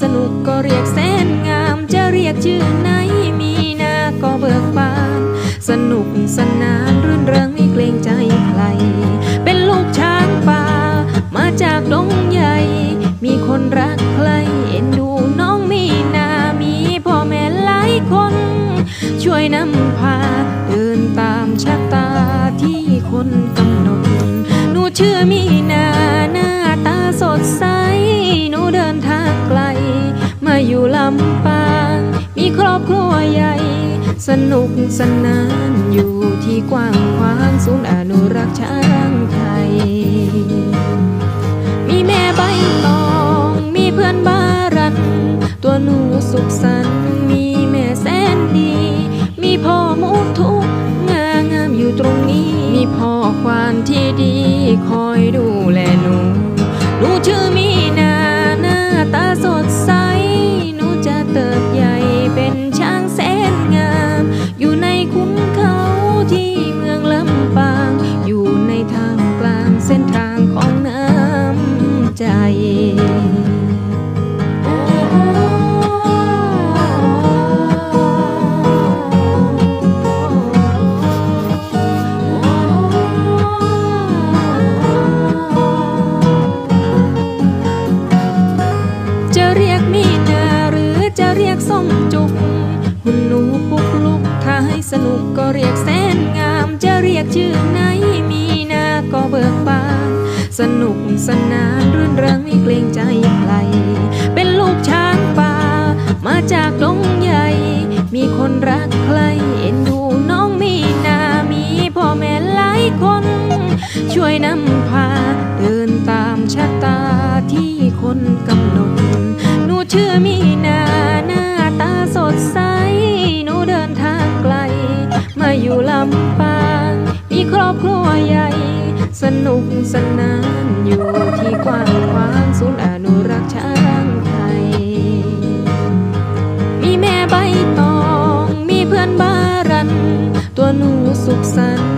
สนุกก็เรียกแสนงาม จะเรียกชื่อไหนมีนาก็เบิกบาน สนุกสนานรื่นเริงไม่เกรงใจใคร เป็นลูกช้างป่า มาจากดงใหญ่ มีคนรักใครเอ็นดูน้องมีนา มีพ่อแม่หลายคน ช่วยนำพา เดินตามชะตาที่คนกำหนด หนูชื่อ อบครัวใหญ่ สนุกสนานอยู่ที่กว้างขวางศูนย์อนุรักษ์ช้างไทย มีแม่ใบตอง มีเพื่อนบารัน ตัวหนูสุขสันต์มีแม่แสนดี มีพ่อมุทุกงางามอยู่ตรงนี้ มีพ่อควานที่ดีคอยดูแลหนู หนูชื่อมีนาหน้าตาสดใส ที่เมืองลำปาง อยู่ในทางกลางเส้นทางของน้ำใจจะเรียกมีนาหรือจะเรียกส้มจุก สนุกก็เรียกแสนงาม จะเรียกชื่อไหนมีนาก็เบิกบาน สนุกสนานรื่นเริงไม่เกรงใจใคร เป็นลูกช้างป่า มาจากดงใหญ่ มีคนรักใครเอ็นดูน้องมีนา มีพ่อแม่หลายคน ช่วยนำพา เดินตามชะตาที่คนกำหนด หนูชื่อมีนา ใหญ่ สนุกสนานอยู่ที่กว้างขวางศูนย์อนุรักษ์ช้างไทย มีแม่ใบตอง มีเพื่อนบารัน ตัวหนูสุขสันต์